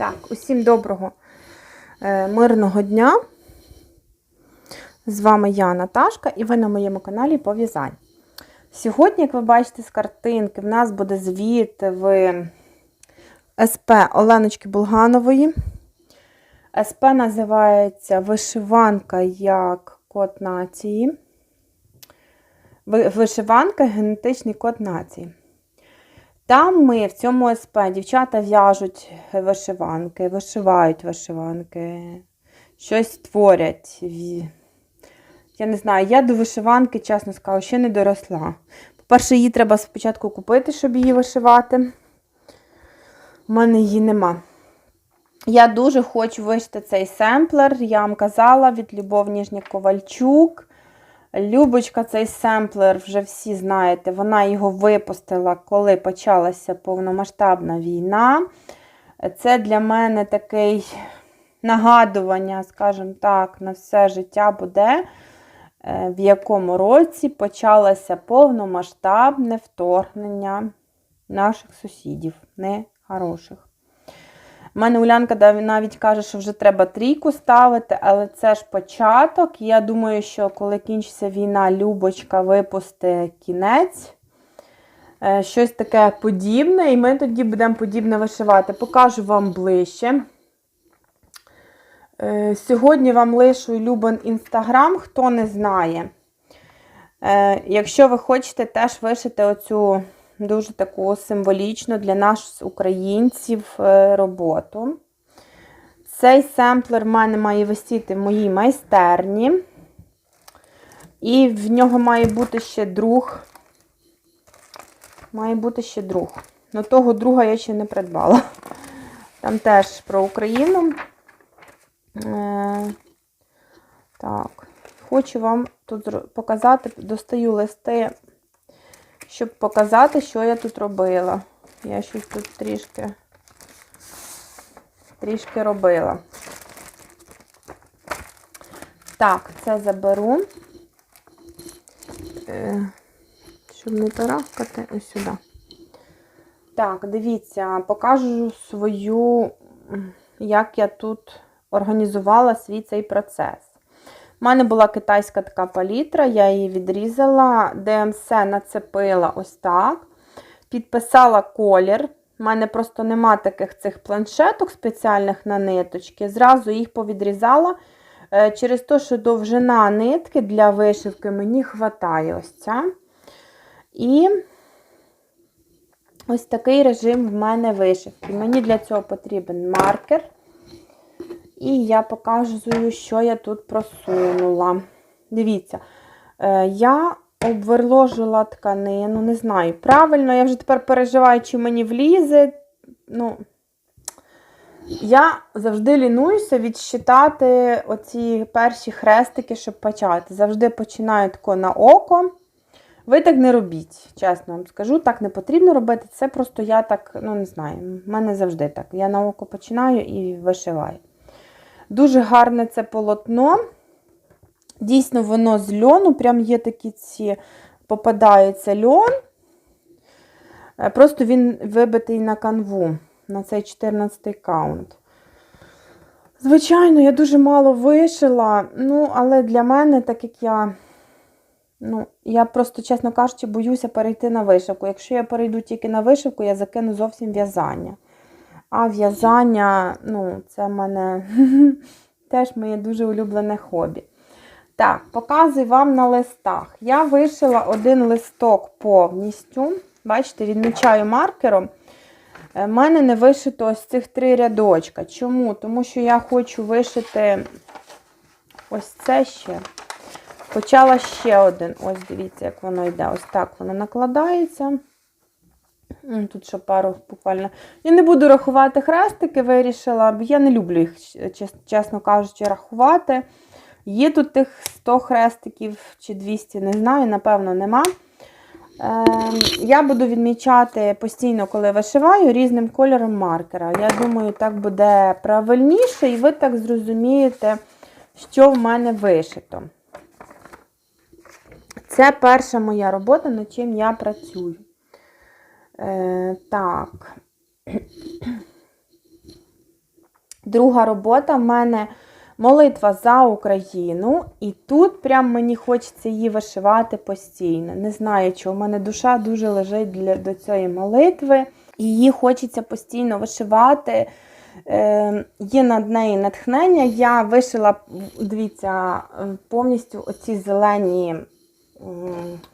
Так, усім доброго е, мирного дня. З вами я, Наташка, і ви на моєму каналі по в'язань. Сьогодні, як ви бачите з картинки, в нас буде звіт в СП Оленочки Булганової. СП називається Вишиванка як код нації. Вишиванка генетичний код нації. Там ми в цьому СП дівчата в'яжуть вишиванки, вишивають вишиванки, щось творять. Я не знаю, я до вишиванки, чесно скажу, ще не доросла. По-перше, її треба спочатку купити, щоб її вишивати. У мене її нема. Я дуже хочу вишити цей семплер. Я вам казала від Любов Ніжня Ковальчук. Любочка, цей семплер, вже всі знаєте, вона його випустила, коли почалася повномасштабна війна. Це для мене такий нагадування, скажімо так, на все життя буде, е, в якому році почалося повномасштабне вторгнення наших сусідів, нехороших. У мене Улянка навіть каже, що вже треба трійку ставити, але це ж початок. Я думаю, що коли кінчиться війна, Любочка випусти кінець. е, Щось таке подібне, і ми тоді будемо подібне вишивати. Покажу вам ближче. Е, Сьогодні вам лишу Любин інстаграм, хто не знає. Е, Якщо ви хочете теж вишити оцю дуже таку символічну для нас, українців, е, роботу. Цей семплер в мене має висіти в моїй майстерні. І в нього має бути ще друг. Має бути ще друг. Но того друга я ще не придбала. Там теж про Україну. Е, так, хочу вам тут показати, достаю листи щоб показати, що я тут робила. Я щось тут трішки, трішки робила. Так, це заберу, Е, щоб не тарахкати, ось сюди. Так, дивіться, покажу свою, як я тут організувала свій цей процес. У мене була китайська така палітра, я її відрізала, ДМС нацепила ось так. Підписала колір. У мене просто нема таких цих планшеток спеціальних на ниточки. Зразу їх повідрізала е, через те, що довжина нитки для вишивки мені вистачає ось ця. І ось такий режим в мене вишивки. Мені для цього потрібен маркер. І я показую, що я тут просунула. Дивіться, е, я обверложила тканину, не знаю, правильно, я вже тепер переживаю, чи мені влізе. Ну, я завжди лінуюся відсчитати оці перші хрестики, щоб почати. Завжди починаю тако на око. Ви так не робіть, чесно вам скажу, так не потрібно робити. Це просто я так, ну не знаю, в мене завжди так. Я на око починаю і вишиваю. Дуже гарне це полотно. Дійсно, воно з льону, прям є такі ці, попадається льон. Е, Просто він вибитий на канву, на цей 14-й каунт. Звичайно, я дуже мало вишила, ну, але для мене, так як я, ну, я просто, чесно кажучи, боюся перейти на вишивку. Якщо я перейду тільки на вишивку, я закину зовсім в'язання. А в'язання, ну, це в мене теж моє дуже улюблене хобі. Так, показую вам на листах. Я вишила один листок повністю. Бачите, відмічаю маркером. У мене не вишито ось цих три рядочка. Чому? Тому що я хочу вишити ось це ще. Почала ще один. Ось дивіться, як воно йде. Ось так воно накладається. М, Тут ще пару буквально. Я не буду рахувати хрестики, вирішила, бо я не люблю їх, чесно кажучи, рахувати. Є тут тих 100 хрестиків чи 200, не знаю, напевно, нема. Ем, я буду відмічати постійно, коли вишиваю, різним кольором маркера. Я думаю, так буде правильніше, і ви так зрозумієте, що в мене вишито. Це перша моя робота, над чим я працюю. Е, так. Друга робота в мене молитва за Україну. І тут прям мені хочеться її вишивати постійно. Не знаю, чого. У мене душа дуже лежить для, до цієї молитви. І її хочеться постійно вишивати. Е, є над нею натхнення. Я вишила, дивіться, повністю оці зелені,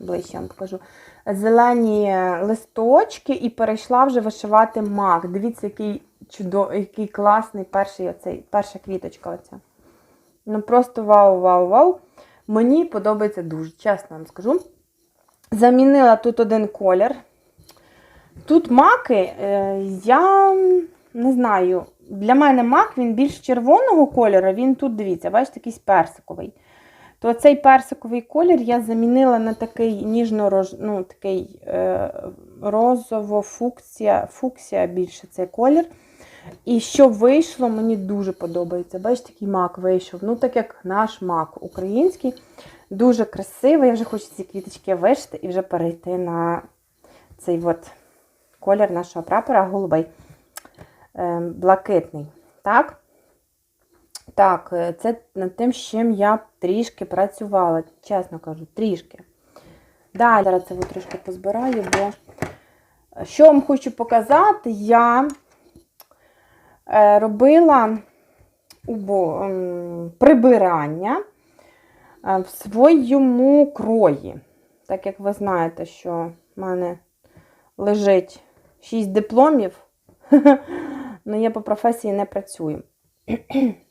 ближче вам покажу, зелені листочки і перейшла вже вишивати мак. Дивіться, який чудо, який класний перший оцей, перша квіточка. Оця. Ну просто вау, вау, вау. Мені подобається дуже, чесно вам скажу. Замінила тут один колір. Тут маки, е, я не знаю, для мене мак він більш червоного кольору, він тут, дивіться, бачите, якийсь персиковий. То цей персиковий колір я замінила на такий ніжно ну, такий е, розово-фуксія, фуксія більше цей колір. І що вийшло, мені дуже подобається. Бачите, такий мак вийшов. Ну, так як наш мак український, дуже красивий. Я вже хочу ці квіточки вишити і вже перейти на цей от колір нашого прапора голубий, е, блакитний. Так? Так, е, це над тим, з чим я трішки працювала, чесно кажу, трішки. Далі зараз це от трішки позбираю, бо що вам хочу показати, я е, робила ем, прибирання е, в своєму крої. Так як ви знаєте, що в мене лежить 6 дипломів, але я по професії не працюю.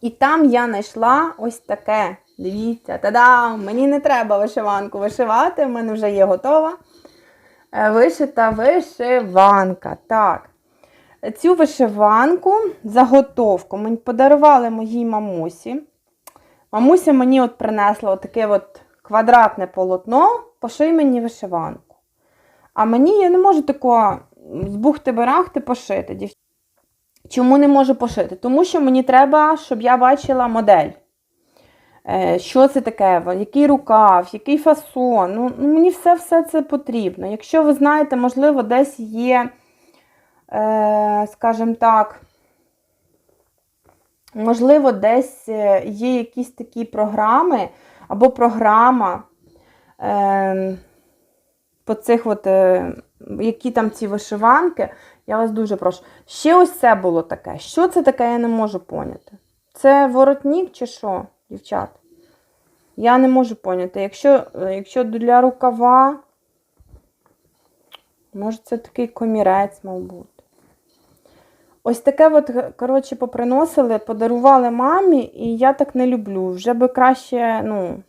І там я знайшла ось таке. Дивіться, та-дам! Мені не треба вишиванку вишивати, в мене вже є готова. Е, Вишита вишиванка. Так. Цю вишиванку, заготовку, мені подарували моїй мамусі. Мамуся мені от принесла таке от квадратне полотно, поший мені вишиванку. А мені я не можу такого з бухти-барахти пошити. Чому не можу пошити? Тому що мені треба, щоб я бачила модель. Е, Що це таке, який рукав, який фасон. Ну, ну, мені все все це потрібно. Якщо ви знаєте, можливо, десь є, е, скажімо так, можливо, десь е, є якісь такі програми або програма е, по цих от, які там ці вишиванки, я вас дуже прошу. Ще ось це було таке. Що це таке, я не можу поняти. Це воротник чи що, дівчат? Я не можу поняти. Якщо, якщо для рукава, може, це такий комірець, мав бути. Ось таке, от, коротше, поприносили, подарували мамі, і я так не люблю. Вже би краще, ну.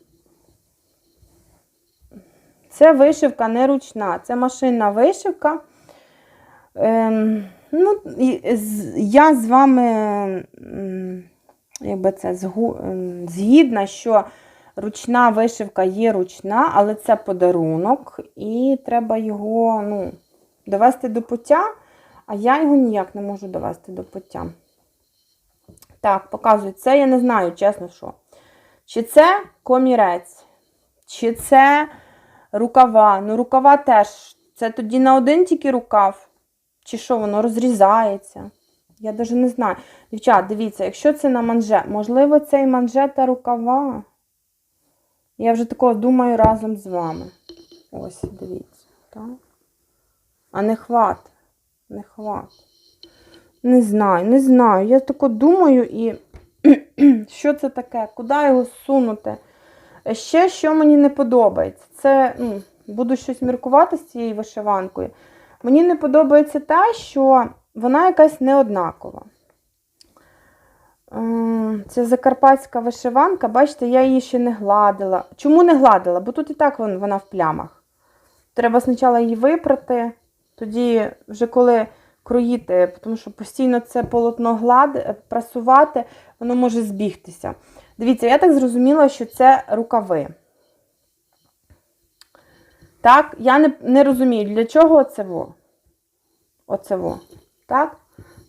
Це вишивка не ручна, це машинна вишивка. Ем, ну, я з вами якби це, ем, згідна, що ручна вишивка є ручна, але це подарунок, і треба його ну, довести до пуття, а я його ніяк не можу довести до пуття. Так, показую. Це я не знаю, чесно, що. Чи це комірець, чи це рукава. Ну, рукава теж. Це тоді на один тільки рукав. Чи що, воно розрізається? Я навіть не знаю. Дівчат, дивіться, якщо це на манжет, можливо, це і манжет та рукава. Я вже такого думаю разом з вами. Ось, дивіться. Так? А не хват. Не хват. Не знаю, не знаю. Я тако думаю і що це таке? Куди його сунути? Ще що мені не подобається, це ну, буду щось міркувати з цією вишиванкою. Мені не подобається те, що вона якась неоднакова. Ем, Це закарпатська вишиванка, бачите, я її ще не гладила. Чому не гладила? Бо тут і так вона в плямах. Треба спочатку її випрати, тоді, вже коли кроїти, тому що постійно це полотно глади, прасувати, воно може збігтися. Дивіться, я так зрозуміла, що це рукави. Так, я не, не розумію, для чого оце во. Оце во. Так?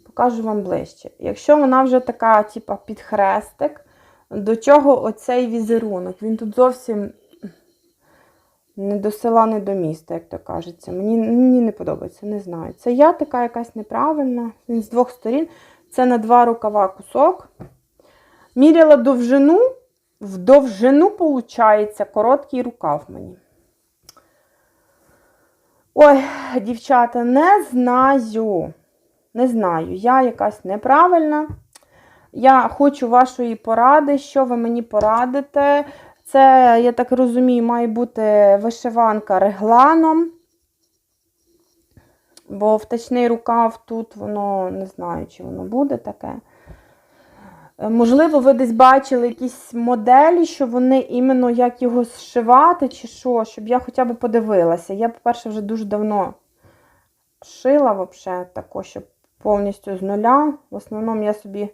Покажу вам ближче. Якщо вона вже така, типа, під хрестик, до чого оцей візерунок? Він тут зовсім не до села, не до міста, як то кажеться. Мені, мені не подобається, не знаю. Це я така якась неправильна. Він з двох сторін. Це на два рукава кусок. Міряла довжину, в довжину, виходить, короткий рукав мені. Ой, дівчата, не знаю. Не знаю, я якась неправильна. Я хочу вашої поради, що ви мені порадите. Це, я так розумію, має бути вишиванка регланом. Бо втачний рукав тут, воно не знаю, чи воно буде таке. Е, Можливо, ви десь бачили якісь моделі, що вони іменно як його зшивати, чи що, щоб я хоча б подивилася. Я, по-перше, вже дуже давно шила, взагалі, тако, щоб повністю з нуля. В основному я собі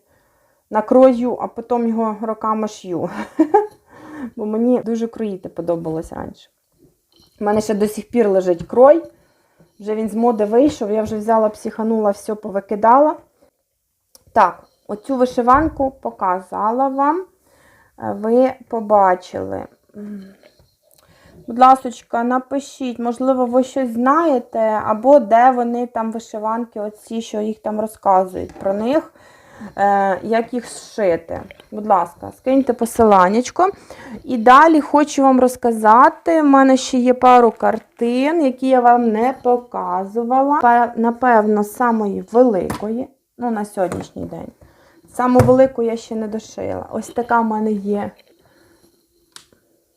накрою, а потім його роками шью. Бо мені дуже кроїти подобалось раніше. У мене ще до сих пір лежить крой. Вже він з моди вийшов, я вже взяла, психанула, все повикидала. Так, оцю вишиванку показала вам. Е, Ви побачили. Будь ласочка, напишіть, можливо, ви щось знаєте, або де вони там вишиванки, оці, що їх там розказують про них, е, як їх зшити. Будь ласка, скиньте посиланнячко. І далі хочу вам розказати. У мене ще є пару картин, які я вам не показувала. Пе- Напевно, самої великої, ну, на сьогоднішній день. Саму велику я ще не дошила. Ось така в мене є.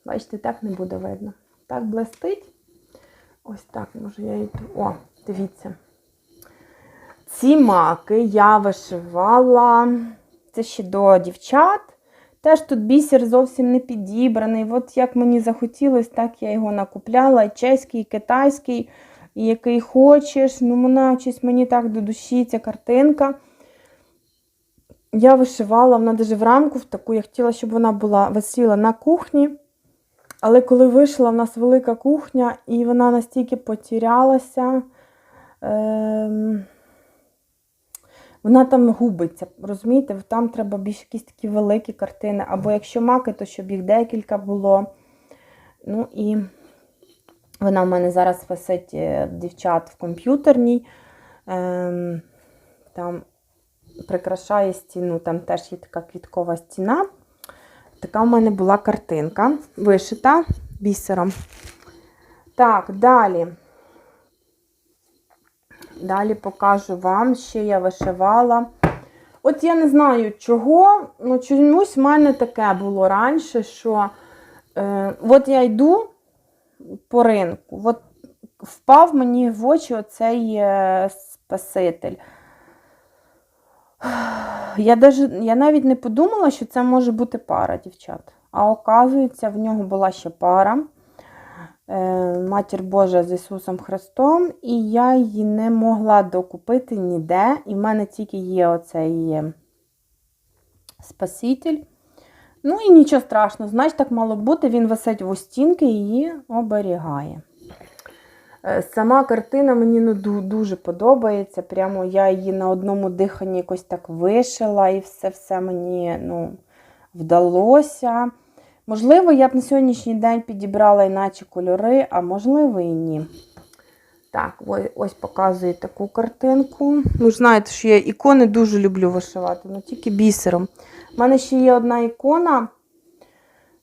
Бачите, так не буде видно. Так блистить. Ось так, може я йду. О, дивіться. Ці маки я вишивала. Це ще до дівчат. Теж тут бісер зовсім не підібраний. От як мені захотілося, так я його накупляла. Чеський, китайський, який хочеш. Ну, вона щось мені так до душі, ця картинка. Я вишивала, вона навіть в рамку в таку. Я хотіла, щоб вона була висіла на кухні. Але коли вийшла, в нас велика кухня, і вона настільки потірялася. Ем... Вона там губиться, розумієте? Там треба більш якісь такі великі картини. Або якщо маки, то щоб їх декілька було. Ну і вона в мене зараз висить е, дівчат в комп'ютерній. Ем, там прикрашає стіну, там теж є така квіткова стіна. Така в мене була картинка, вишита бісером. Так, далі. Далі покажу вам, ще я вишивала. От я не знаю чого, ну чомусь в мене таке було раніше, що е, от я йду по ринку, от впав мені в очі оцей е, спаситель. Я, даже, я навіть не подумала, що це може бути пара дівчат. А оказується, в нього була ще пара. Е, Матір Божа з Ісусом Христом, і я її не могла докупити ніде. І в мене тільки є оцей е, Спаситель. Ну і нічого страшного, значить, так мало бути, він висить в стінки і її оберігає. Е, Сама картина мені ну, дуже подобається. Прямо я її на одному диханні якось так вишила, і все-все мені ну, вдалося. Можливо, я б на сьогоднішній день підібрала іначе кольори, а можливо і ні. Так, ось, показую таку картинку. Ж знаєте, що я ікони дуже люблю вишивати, але тільки бісером. У мене ще є одна ікона.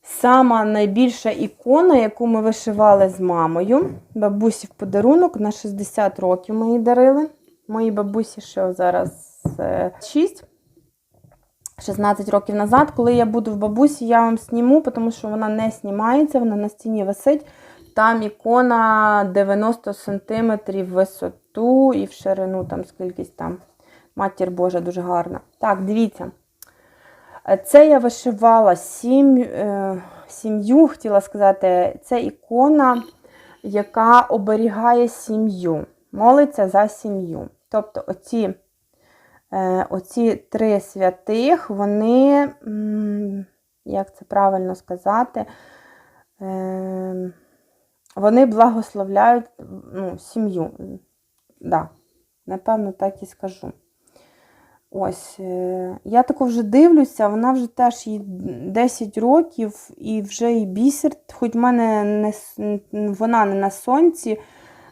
Сама найбільша ікона, яку ми вишивали з мамою. Бабусі в подарунок на 60 років ми її дарили. Моїй бабусі ще зараз е, 6. 16 років назад, коли я буду в бабусі, я вам зніму, тому що вона не знімається, вона на стіні висить. Там ікона 90 см висоту і в ширину, там скількись там. Матір Божа дуже гарна. Так, дивіться. Це я вишивала сім, е, сім'ю, хотіла сказати, це ікона, яка оберігає сім'ю, молиться за сім'ю. Тобто оці, е, оці три святих, вони, як це правильно сказати, е, вони благословляють ну, сім'ю. Да, напевно, так і скажу. Ось, е, я тако вже дивлюся, вона вже теж їй 10 років і вже і бісер, хоч в мене не, вона не на сонці,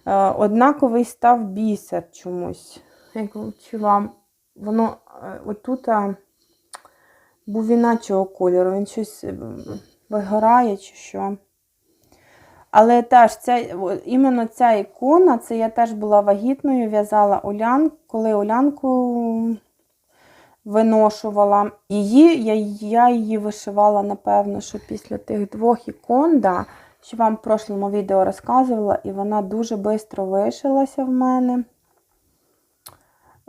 е, однаковий став бісер чомусь. Як чи вам воно е, отут був іначого кольору, він щось вигорає чи що. Але теж ця, іменно ця ікона, це я теж була вагітною, в'язала улян, коли улянку виношувала її, я, я її вишивала, напевно, що після тих двох ікон, да, що вам в прошлому відео розказувала, і вона дуже швидко вишилася в мене.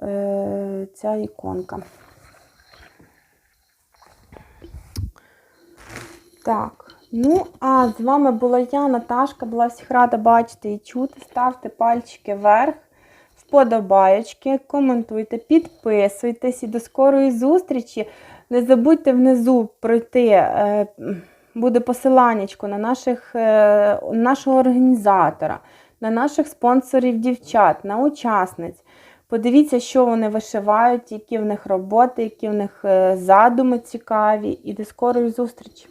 Е, ця іконка. Так, ну, а з вами була я, Наташка. Була всіх рада бачити і чути. Ставте пальчики вверх, вподобаєчки, коментуйте, підписуйтесь і до скорої зустрічі. Не забудьте внизу пройти, е, буде посиланнячко на наших, е, нашого організатора, на наших спонсорів дівчат, на учасниць. Подивіться, що вони вишивають, які в них роботи, які в них е, задуми цікаві. І до скорої зустрічі!